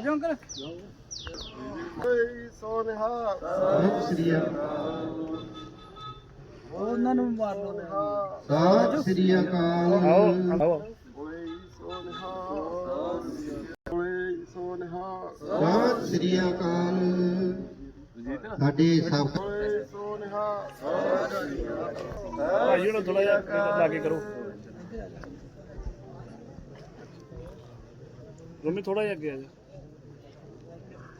ਆ ਜਾਓ ਅੰਕਲ। ਓਏ ਸੋਨਿਹਾ ਸਤਿ ਸ੍ਰੀ ਅਕਾਲ ਉਹਨਾਂ ਨੂੰ ਮਾਰ ਲਓ ਸਤਿ ਸ੍ਰੀ ਅਕਾਲ। ਆਓ ਓਏ ਸੋਨਿਹਾ ਓਏ ਸੋਨਿਹਾ ਸਤਿ ਸ੍ਰੀ ਅਕਾਲ। ਸਾਡੇ ਸਭ ਓਏ ਸੋਨਿਹਾ ਭਾਈ ਨੂੰ ਥੋੜਾ ਜਿਹਾ ਲਾ ਕੇ ਕਰੋ। ਰੋਮੀ ਥੋੜਾ ਜਿਹਾ ਅੱਗੇ ਆ ਜਾ।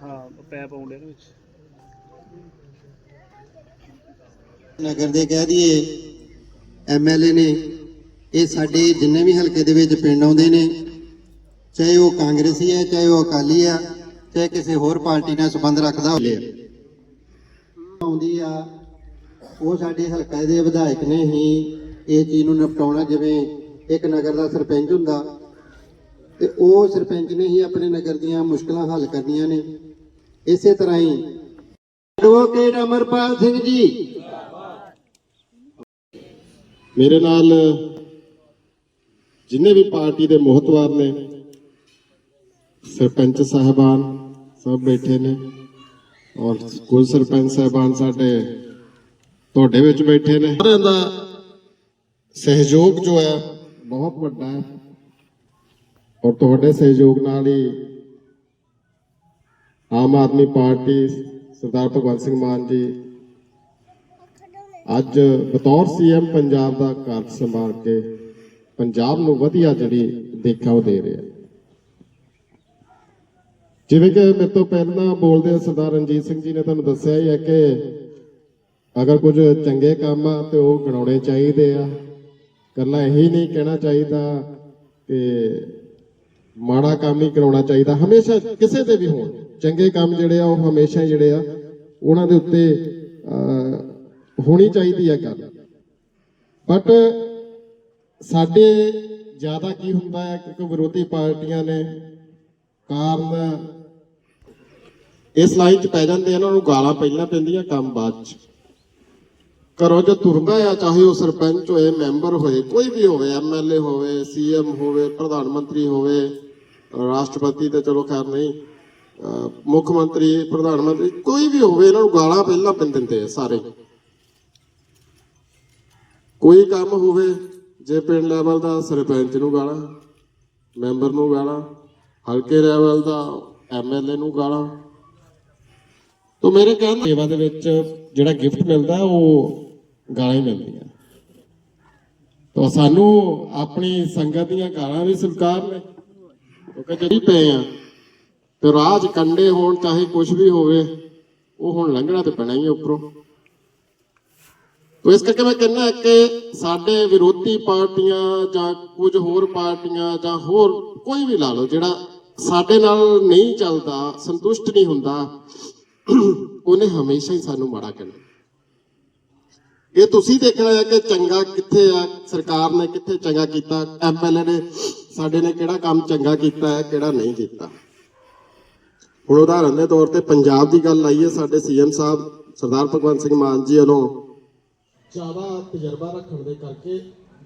ਹਾਂ, ਪੈਪ ਆਉਂਦੇ ਨੇ ਵਿੱਚ। ਨਗਰ ਦੇ ਕਹਿ ਦਈਏ ਐਮਐਲਏ ਨੇ ਇਹ ਸਾਡੇ ਜਿੰਨੇ ਵੀ ਹਲਕੇ ਦੇ ਵਿੱਚ ਪਿੰਡ ਆਉਂਦੇ ਨੇ, ਚਾਹੇ ਉਹ ਕਾਂਗਰਸੀ ਹੈ, ਚਾਹੇ ਉਹ ਅਕਾਲੀ ਆ ਚਾਹੇ ਕਿਸੇ ਹੋਰ ਪਾਰਟੀ ਨਾਲ ਸੰਬੰਧ ਰੱਖਦਾ ਹੋਵੇ। ਆਉਂਦੀ ਆ, ਉਹ ਸਾਡੇ ਹਲਕੇ ਦੇ ਵਿਧਾਇਕ ਨੇ ਹੀ ਇਹ ਚੀਜ਼ ਨੂੰ ਨਿਪਟਾਉਣਾ, ਜਿਵੇਂ ਇੱਕ ਨਗਰ ਦਾ ਸਰਪੰਚ ਹੁੰਦਾ, ਤੇ ਉਹ ਸਰਪੰਚ ਨੇ ਹੀ ਆਪਣੇ ਨਗਰ ਦੀਆਂ ਮੁਸ਼ਕਲਾਂ ਹੱਲ ਕਰਨੀਆਂ ਨੇ। ਇਸੇ ਤਰ੍ਹਾਂ ਹੀ। ਐਡਵੋਕੇਟ ਅਮਰਪਾਲ ਸਿੰਘ ਜੀ। ਮੇਰੇ ਨਾਲ ਜਿੰਨੇ ਵੀ ਪਾਰਟੀ ਦੇ ਮੋਹਤਵਾਰ ਨੇ, ਸਰਪੰਚ ਸਾਹਿਬਾਨ ਸਭ ਬੈਠੇ ਨੇ ਔਰ ਕੁਝ ਸਰਪੰਚ ਸਾਹਿਬਾਨ ਸਾਡੇ ਤੁਹਾਡੇ ਵਿੱਚ ਬੈਠੇ ਨੇ। ਸਾਰਿਆਂ ਦਾ ਸਹਿਯੋਗ ਜੋ ਹੈ ਬਹੁਤ ਵੱਡਾ ਹੈ ਔਰ ਤੁਹਾਡੇ ਸਹਿਯੋਗ ਨਾਲ ਹੀ ਆਮ ਆਦਮੀ ਪਾਰਟੀ ਸਰਦਾਰ ਭਗਵੰਤ ਸਿੰਘ ਮਾਨ ਜੀ ਅੱਜ ਬਤੌਰ ਸੀਐਮ ਪੰਜਾਬ ਦਾ ਕਾਰਜ ਸੰਭਾਲ ਕੇ ਪੰਜਾਬ ਨੂੰ ਵਧੀਆ ਜਿਹੜੀ ਦੇਖਾ ਉਹ ਦੇ ਰਿਹਾ ਜਿਵੇਂ ਕਿ ਮੇਰੇ ਤੋਂ ਪਹਿਲਾਂ ਬੋਲਦੇ ਸਰਦਾਰ ਰਣਜੀਤ ਸਿੰਘ ਜੀ ਨੇ ਤੁਹਾਨੂੰ ਦੱਸਿਆ ਹੀ ਹੈ ਕਿ ਅਗਰ ਕੁਝ ਚੰਗੇ ਕੰਮ ਆ ਤੇ ਉਹ ਗਣਾਉਣੇ ਚਾਹੀਦੇ ਆ। ਕੱਲਾ ਇਹੀ ਨਹੀਂ ਕਹਿਣਾ ਚਾਹੀਦਾ ਕਿ ਮਾੜਾ ਕੰਮ ਹੀ ਕਰਾਉਣਾ ਚਾਹੀਦਾ। ਹਮੇਸ਼ਾ ਕਿਸੇ ਦੇ ਵੀ ਹੋਣ। ਚੰਗੇ ਕੰਮ ਜਿਹੜੇ ਆ ਉਹ ਹਮੇਸ਼ਾ ਹੀ ਜਿਹੜੇ ਆ ਉਹਨਾਂ ਦੇ ਉੱਤੇ ਅਹ, ਹੋਣੀ ਚਾਹੀਦੀ ਹੈ ਗੱਲ। ਬਟ ਸਾਡੇ ਜ਼ਿਆਦਾ ਕੀ ਹੁੰਦਾ ਹੈ ਕਿ ਵਿਰੋਧੀ ਪਾਰਟੀਆਂ ਨੇ ਕਾਰਨ ਇਸ ਲਾਈਨ 'ਚ ਪੈ ਜਾਂਦੇ ਆ ਇਹਨਾਂ ਨੂੰ ਗਾਲਾਂ ਪਹਿਲਾਂ ਪੈਂਦੀਆਂ ਕੰਮ ਬਾਅਦ 'ਚ। ਘਰੋਂ ਜੋ ਤੁਰਦਾ ਆ, ਚਾਹੇ ਉਹ ਸਰਪੰਚ ਹੋਏ, ਮੈਂਬਰ ਹੋਏ, ਕੋਈ ਵੀ ਹੋਵੇ ਐਮਐਲਏ ਹੋਵੇ ਸੀਐਮ ਹੋਵੇ, ਪ੍ਰਧਾਨ ਮੰਤਰੀ ਹੋਵੇ, ਰਾਸ਼ਟਰਪਤੀ ਤੇ ਚਲੋ ਖੈਰ ਨਹੀਂ ਮੁੱਖ ਮੰਤਰੀ, ਪ੍ਰਧਾਨ ਮੰਤਰੀ, ਕੋਈ ਵੀ ਹੋਵੇ, ਇਹਨਾਂ ਨੂੰ ਗਾਲਾਂ ਪਹਿਲਾਂ ਪੈਂ ਦਿੰਦੇ ਆ ਸਾਰੇ। ਕੋਈ ਕੰਮ ਹੋਵੇ, ਜੇ ਪਿੰਡ ਲੈਵਲ ਦਾ ਸਰਪੰਚ ਨੂੰ ਗਾਲਾਂ, ਮੈਂਬਰ ਨੂੰ ਗਾਲਾਂ, ਹਲਕੇ ਲੈਵਲ ਦਾ ਐਮਐਲਏ ਨੂੰ ਗਾਲਾਂ। ਤੋਂ ਮੇਰੇ ਕਹਿਣ ਸੇਵਾ ਦੇ ਵਿੱਚ ਜਿਹੜਾ ਗਿਫਟ ਮਿਲਦਾ, ਉਹ ਗਾਲਾਂ ਹੀ ਮਿਲਦੀਆਂ ਤਾਂ ਸਾਨੂੰ ਆਪਣੀ ਸੰਗਤ ਦੀਆਂ ਗਾਲਾਂ ਵੀ ਸਵੀਕਾਰ ਨੇ। ਕਿਉਂਕਿ ਜਿਹੜੀ ਪਏ ਆ। ਤੇ ਰਾਜ ਕੰਡੇ ਹੋਣ ਚਾਹੇ ਕੁਝ ਵੀ ਹੋਵੇ, ਉਹ ਹੁਣ ਲੰਘਣਾ ਤੇ ਪੈਣਾ ਹੀ ਉੱਪਰੋਂ। ਤੋ ਇਸ ਕਰਕੇ ਮੈਂ ਕਹਿੰਦਾ ਕਿ ਸਾਡੇ ਵਿਰੋਧੀ ਪਾਰਟੀਆਂ ਜਾਂ ਕੁਝ ਹੋਰ ਪਾਰਟੀਆਂ ਜਾਂ ਹੋਰ ਕੋਈ ਵੀ ਲਾ ਲਓ, ਜਿਹੜਾ ਸਾਡੇ ਨਾਲ ਨਹੀਂ ਚੱਲਦਾ, ਸੰਤੁਸ਼ਟ ਨਹੀਂ ਹੁੰਦਾ, ਉਹਨੇ ਹਮੇਸ਼ਾ ਹੀ ਸਾਨੂੰ ਮਾੜਾ ਕਹਿਣਾ। ਇਹ ਤੁਸੀਂ ਦੇਖਣਾ ਹੈ ਕਿ ਚੰਗਾ ਕਿੱਥੇ ਆ? ਸਰਕਾਰ ਨੇ ਕਿੱਥੇ ਚੰਗਾ ਕੀਤਾ? ਐਮਐਲਏ ਨੇ ਸਾਡੇ ਨੇ ਕਿਹੜਾ ਕੰਮ ਚੰਗਾ ਕੀਤਾ ਹੈ, ਕਿਹੜਾ ਨਹੀਂ ਕੀਤਾ? ਹੁਣ ਉਦਾਹਰਨ ਦੇ ਤੌਰ ਤੇ ਪੰਜਾਬ ਦੀ ਗੱਲ ਆਈ ਹੈ ਸਾਡੇ ਸੀਐਮ ਸਾਹਿਬ ਸਰਦਾਰ ਭਗਵੰਤ ਸਿੰਘ ਮਾਨ ਜੀ ਵੱਲੋਂ ਜ਼ਿਆਦਾ ਤਜਰਬਾ ਰੱਖਣ ਦੇ ਕਰਕੇ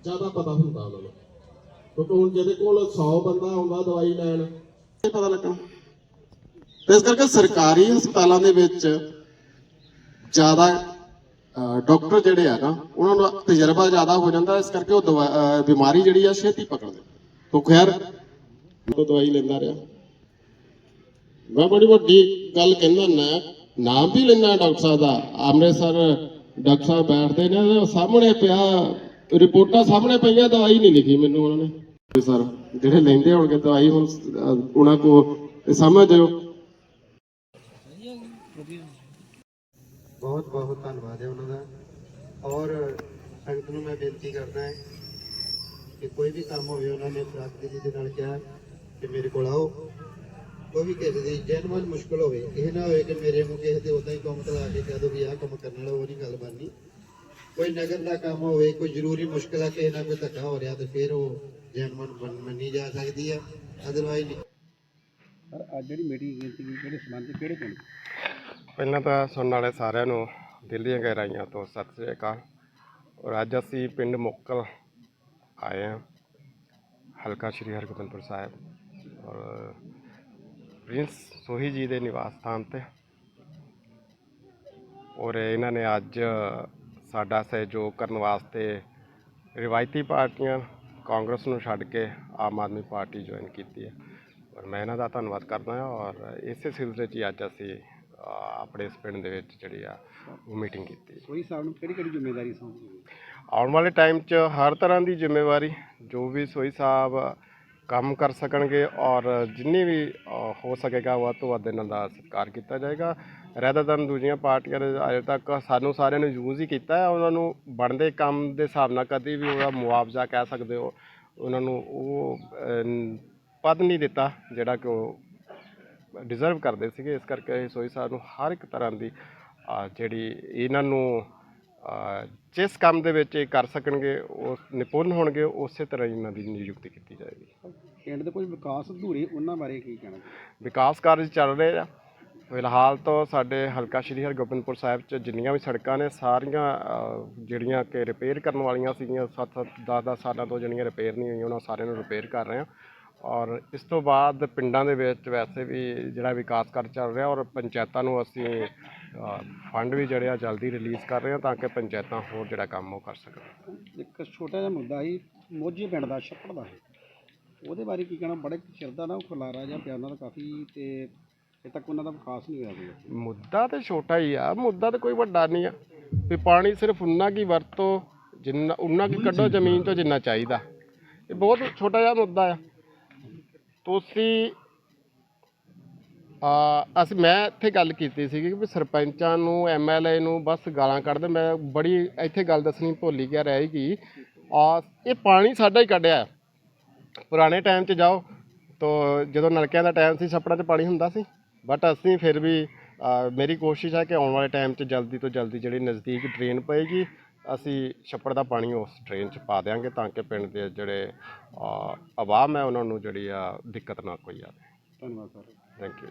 ਜ਼ਿਆਦਾ ਪਤਾ ਹੁੰਦਾ ਉਹਨਾਂ ਨੂੰ। ਕਿਉਂਕਿ ਹੁਣ ਜਿਹਦੇ ਕੋਲ 100 ਬੰਦਾ ਆਉਂਦਾ ਦਵਾਈ ਲੈਣ, ਇਹ ਪਤਾ ਲੱਗਣਾ ਇਸ ਕਰਕੇ ਸਰਕਾਰੀ ਹਸਪਤਾਲਾਂ ਦੇ ਵਿੱਚ ਜ਼ਿਆਦਾ ਡਾਕਟਰ ਜਿਹੜੇ ਆ ਨਾ ਉਹਨਾਂ ਨੂੰ ਤਜਰਬਾ ਜ਼ਿਆਦਾ ਹੋ ਜਾਂਦਾ ਇਸ ਕਰਕੇ ਉਹ ਬਿਮਾਰੀ ਜਿਹੜੀ ਆ ਛੇਤੀ ਪਕੜਦੇ। ਤੋ ਖੈਰ ਉਹ ਦਵਾਈ ਲੈਂਦਾ ਰਿਹਾ। ਮੈਂ ਬੜੀ ਵੱਡੀ ਗੱਲ ਕਹਿੰਦਾ ਨਾ ਨਾਮ ਵੀ ਲੈਣਾ ਡਾਕਟਰ ਸਾਹਿਬ ਦਾ। ਅੰਮ੍ਰਿਤਸਰ ਡਾਕਟਰ ਸਾਹਿਬ ਬੈਠਦੇ ਨੇ ਸਾਹਮਣੇ ਪਿਆ ਰਿਪੋਰਟਾਂ ਸਾਹਮਣੇ ਪਈਆਂ ਦਵਾਈ ਨਹੀਂ ਲਿਖੀ ਮੈਨੂੰ ਉਹਨਾਂ ਨੇ। ਸਰ ਜਿਹੜੇ ਲੈਂਦੇ ਹੋਣਗੇ ਦਵਾਈ ਹੁਣ ਅਹ, ਉਹਨਾਂ ਕੋ ਸਮਝ ਜਾਓ। ਬਹੁਤ ਬਹੁਤ ਧੰਨਵਾਦ ਹੈ ਉਹਨਾਂ ਦਾ। ਔਰ ਸੰਗਤ ਨੂੰ ਮੈਂ ਬੇਨਤੀ ਕਰਦਾ ਹੈ ਕਿ ਕੋਈ ਵੀ ਕੰਮ ਹੋਵੇ, ਉਹਨਾਂ ਨੇ ਪ੍ਰਾਪਤੀ ਜੀ ਦੇ ਨਾਲ ਕਿਹਾ ਕਿ ਮੇਰੇ ਕੋਲ ਆਓ। ਕੋਈ ਵੀ ਕਿਸੇ ਦੀ ਜੈਨੂਅਲ ਮੁਸ਼ਕਲ ਹੋਵੇ, ਇਹ ਨਾ ਹੋਵੇ ਕਿ ਮੇਰੇ ਨੂੰ ਕਿਸੇ ਦੇ ਉਦਾਂ ਹੀ ਕੰਮ ਤਲਾ ਕੇ ਕਹਿ ਦੋ ਵੀ ਆਹ ਕੰਮ ਕਰਨ ਵਾਲਾ, ਉਹ ਨਹੀਂ ਗੱਲ ਬਣਨੀ। ਕੋਈ ਨਗਰ ਦਾ ਕੰਮ ਹੋਵੇ, ਕੋਈ ਜ਼ਰੂਰੀ ਮੁਸ਼ਕਲ ਆ, ਕਿਸੇ ਨਾਲ ਕੋਈ ਧੱਕਾ ਹੋ ਰਿਹਾ ਤੇ ਫਿਰ ਉਹ ਜੈਨੂਅਲ ਮੰਨੀ ਜਾ ਸਕਦੀ ਆ। ਅਦਰਵਾਈਜ਼ ਅੱਜ ਜਿਹੜੀ ਮੀਟਿੰਗ ਕੀਤੀ ਗਈ ਕਿਹੜੇ ਸਬੰਧ ਕਿਹੜੇ ਪਿੰਡ? ਪਹਿਲਾਂ ਤਾਂ ਸੁਣਨ ਵਾਲੇ ਸਾਰਿਆਂ ਨੂੰ ਦਿਲ ਦੀਆਂ ਗਹਿਰਾਈਆਂ ਤੋਂ ਸਤਿ ਸ੍ਰੀ ਅਕਾਲ। ਔਰ ਅੱਜ ਅਸੀਂ ਪਿੰਡ ਮੁੱਕਲ ਆਏ ਹਾਂ, ਹਲਕਾ ਸ਼੍ਰੀ ਹਰਗੋਬਿੰਦਪੁਰ ਸਾਹਿਬ। ਔਰ ਪ੍ਰਿੰਸ ਸੋਹੀ ਜੀ ਦੇ ਨਿਵਾਸ ਸਥਾਨ ਤੇ। ਔਰ ਇਹਨਾਂ ਨੇ ਅੱਜ ਸਾਡਾ ਸਹਿਯੋਗ ਕਰਨ ਵਾਸਤੇ ਰਿਵਾਇਤੀ ਪਾਰਟੀਆਂ ਕਾਂਗਰਸ ਨੂੰ ਛੱਡ ਕੇ ਆਮ ਆਦਮੀ ਪਾਰਟੀ ਜੁਆਇਨ ਕੀਤੀ ਹੈ। ਔਰ ਮੈਂ ਇਹਨਾਂ ਦਾ ਧੰਨਵਾਦ ਕਰਦਾ ਹਾਂ ਔਰ ਇਸੇ ਸਿਲਸਿਲੇ 'ਚ ਹੀ ਅੱਜ ਅਸੀਂ ਆਪਣੇ ਇਸ ਪਿੰਡ ਦੇ ਵਿੱਚ ਜਿਹੜੀ ਆ ਉਹ ਮੀਟਿੰਗ ਕੀਤੀ। ਸੋਈ ਸਾਹਿਬ ਨੂੰ ਕਿਹੜੀ ਕਿਹੜੀ ਜ਼ਿੰਮੇਵਾਰੀ ਸੌਂਪੀ ਆਉਣ ਵਾਲੇ ਟਾਈਮ 'ਚ ਹਰ ਤਰ੍ਹਾਂ ਦੀ ਜ਼ਿੰਮੇਵਾਰੀ ਜੋ ਵੀ ਸੋਈ ਸਾਹਿਬ ਕੰਮ ਕਰ ਸਕਣਗੇ ਔਰ ਜਿੰਨੀ ਵੀ ਅ, ਹੋ ਸਕੇਗਾ ਵੱਧ ਤੋਂ ਵੱਧ ਇਹਨਾਂ ਦਾ ਸਤਿਕਾਰ ਕੀਤਾ ਜਾਏਗਾ। ਰੈਦਰ ਦਨ ਦੂਜੀਆਂ ਪਾਰਟੀਆਂ ਨੇ ਅਜੇ ਤੱਕ ਸਾਨੂੰ ਸਾਰਿਆਂ ਨੂੰ ਯੂਜ਼ ਹੀ ਕੀਤਾ ਹੈ। ਉਹਨਾਂ ਨੂੰ ਬਣਦੇ ਕੰਮ ਦੇ ਹਿਸਾਬ ਨਾਲ ਕਦੀ ਵੀ ਉਹਦਾ ਮੁਆਵਜ਼ਾ ਕਹਿ ਸਕਦੇ ਹੋ। ਉਹਨਾਂ ਨੂੰ ਉਹ ਅ, ਪਦ ਨਹੀਂ ਦਿੱਤਾ ਜਿਹੜਾ ਕਿ ਉਹ ਡਿਜ਼ਰਵ ਕਰਦੇ ਸੀਗੇ ਇਸ ਕਰਕੇ ਸੋਈ ਸਾਹਿਬ ਨੂੰ ਹਰ ਇੱਕ ਤਰ੍ਹਾਂ ਦੀ ਜਿਹੜੀ ਇਹਨਾਂ ਨੂੰ ਜਿਸ ਕੰਮ ਦੇ ਵਿੱਚ ਇਹ ਕਰ ਸਕਣਗੇ ਉਹ ਨਿਪੁੰਨ ਹੋਣਗੇ ਉਸੇ ਤਰ੍ਹਾਂ ਹੀ ਇਹਨਾਂ ਦੀ ਨਿਯੁਕਤੀ ਕੀਤੀ ਜਾਏਗੀ। ਪਿੰਡ ਦੇ ਕੁਝ ਵਿਕਾਸ ਅਧੂਰੇ ਉਹਨਾਂ ਬਾਰੇ ਕੀ ਕਹਿਣਾ? ਵਿਕਾਸ ਕਾਰਜ ਚੱਲ ਰਹੇ ਆ। ਫਿਲਹਾਲ ਤਾਂ ਸਾਡੇ ਹਲਕਾ ਸ਼੍ਰੀ ਹਰਗੋਬਿੰਦਪੁਰ ਸਾਹਿਬ 'ਚ ਜਿੰਨੀਆਂ ਵੀ ਸੜਕਾਂ ਨੇ ਸਾਰੀਆਂ ਜਿਹੜੀਆਂ ਕਿ ਰਿਪੇਅਰ ਕਰਨ ਵਾਲੀਆਂ ਸੀਗੀਆਂ 7-7 10-10 ਸਾਲਾਂ ਤੋਂ ਜਿਹੜੀਆਂ ਰਿਪੇਅਰ ਨਹੀਂ ਹੋਈਆਂ ਉਹਨਾਂ ਸਾਰਿਆਂ ਨੂੰ ਰਿਪੇਅਰ ਕਰ ਰਹੇ ਆ। ਔਰ ਇਸ ਤੋਂ ਬਾਅਦ ਪਿੰਡਾਂ ਦੇ ਵਿੱਚ ਵੈਸੇ ਵੀ ਜਿਹੜਾ ਵਿਕਾਸ ਕਾਰਜ ਚੱਲ ਰਿਹਾ ਔਰ ਪੰਚਾਇਤਾਂ ਨੂੰ ਅਸੀਂ ਫੰਡ ਵੀ ਜਿਹੜੇ ਆ ਜਲਦੀ ਰਿਲੀਜ਼ ਕਰ ਰਹੇ ਹਾਂ ਤਾਂ ਕਿ ਪੰਚਾਇਤਾਂ ਹੋਰ ਜਿਹੜਾ ਕੰਮ ਉਹ ਕਰ ਸਕਣ। ਇੱਕ ਛੋਟਾ ਜਿਹਾ ਮੁੱਦਾ ਸੀ ਮੋਜੀ ਪਿੰਡ ਦਾ ਛੱਪੜ ਦਾ ਉਹਦੇ ਬਾਰੇ ਕੀ ਕਹਿਣਾ? ਬੜੇ ਚਿਰ ਦਾ ਨਾ ਉਹ ਖਲਾਰਾ ਜਾਂ ਪਿਆ ਉਹਨਾਂ ਦਾ ਕਾਫੀ ਤੇ ਅਜੇ ਤੱਕ ਉਹਨਾਂ ਦਾ ਵਿਕਾਸ ਨਹੀਂ ਹੋਇਆ ਮੁੱਦਾ ਤੇ ਛੋਟਾ ਹੀ ਆ ਮੁੱਦਾ ਤੇ ਕੋਈ ਵੱਡਾ ਨਹੀਂ ਆ। ਵੀ ਪਾਣੀ ਸਿਰਫ ਉਨਾ ਕੀ ਵਰਤੋ ਜਿੰਨਾ ਉਨਾ ਕੀ ਕੱਢੋ ਜ਼ਮੀਨ ਤੋਂ ਜਿੰਨਾ ਚਾਹੀਦਾ। ਇਹ ਬਹੁਤ ਛੋਟਾ ਜਿਹਾ ਮੁੱਦਾ ਆ। ਤੁਸੀਂ ਅਸੀਂ, ਮੈਂ ਇੱਥੇ ਗੱਲ ਕੀਤੀ ਸੀਗੀ ਕਿ ਵੀ ਸਰਪੰਚਾਂ ਨੂੰ ਐਮਐਲਏ ਨੂੰ ਬਸ ਗਾਲਾਂ ਕੱਢਦੇ ਮੈਂ ਬੜੀ ਇੱਥੇ ਗੱਲ ਦੱਸਣੀ ਭੁੱਲ ਗਿਆ ਰਹਿ ਗਈ। ਆ ਇਹ ਪਾਣੀ ਸਾਡਾ ਹੀ ਕੱਢਿਆ। ਪੁਰਾਣੇ ਟਾਈਮ 'ਚ ਜਾਓ, ਤਾਂ ਜਦੋਂ ਨਲਕਿਆਂ ਦਾ ਟਾਈਮ ਸੀ, ਛੱਪੜਾਂ 'ਚ ਪਾਣੀ ਹੁੰਦਾ ਸੀ। ਬਟ ਅਸੀਂ ਫਿਰ ਵੀ ਮੇਰੀ ਕੋਸ਼ਿਸ਼ ਹੈ ਕਿ ਆਉਣ ਵਾਲੇ ਟਾਈਮ 'ਚ ਜਲਦੀ ਤੋਂ ਜਲਦੀ ਜਿਹੜੀ ਨਜ਼ਦੀਕ ਡਰੇਨ ਪਏਗੀ ਅਸੀਂ ਛੱਪੜ ਦਾ ਪਾਣੀ ਉਸ ਡਰੇਨ 'ਚ ਪਾ ਦਿਆਂਗੇ ਤਾਂ ਕਿ ਪਿੰਡ ਦੇ ਜਿਹੜੇ ਅ, ਆਵਾਮ ਹੈ ਉਹਨਾਂ ਨੂੰ ਜਿਹੜੀ ਆ ਦਿੱਕਤ ਨਾ ਕੋਈ ਆਵੇ। ਧੰਨਵਾਦ ਸਰ। Thank you